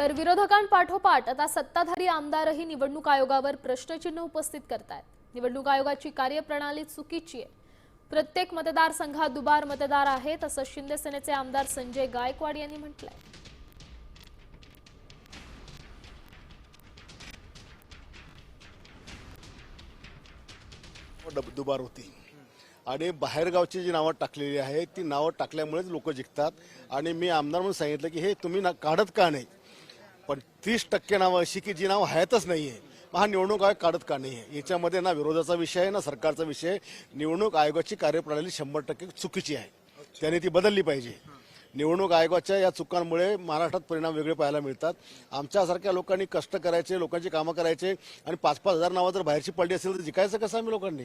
तर विरोधकांपाठोपाठ आता सत्ताधारी आमदारही निवडणूक आयोगावर प्रश्नचिन्ह उपस्थित करतायत. निवडणूक आयोगाची कार्यप्रणाली चुकीची आहे. प्रत्येक मतदारसंघात दुबार मतदार आहेत असं शिंदे सेनेचे आमदार संजय गायकवाड यांनी म्हटलंय. डब- दुबार होती. आणि बाहेरगावची जी नावं टाकलेली आहेत ती नावं टाकल्यामुळेच लोक जिंकतात. आणि मी आमदार म्हणून सांगितलं की हे तुम्ही ना काढत का नाही? पण तीस टक्के नावं अशी की जी नावं आहेतच नाही आहे हा निवडणूक आयोग काढत का नाही आहे याच्यामध्ये ना विरोधाचा विषय आहे ना सरकारचा विषय आहे. निवडणूक आयोगाची कार्यप्रणाली शंभर टक्के चुकीची आहे. त्याने ती बदलली पाहिजे. निवडणूक आयोगाच्या या चुकांमुळे महाराष्ट्रात परिणाम वेगळे पाहायला मिळतात. आमच्यासारख्या लोकांनी कष्ट करायचे लोकांची कामं करायचे आणि पाच पाच हजार नावं जर बाहेरची पडली असेल तर जिकायचं कसं आम्ही लोकांनी?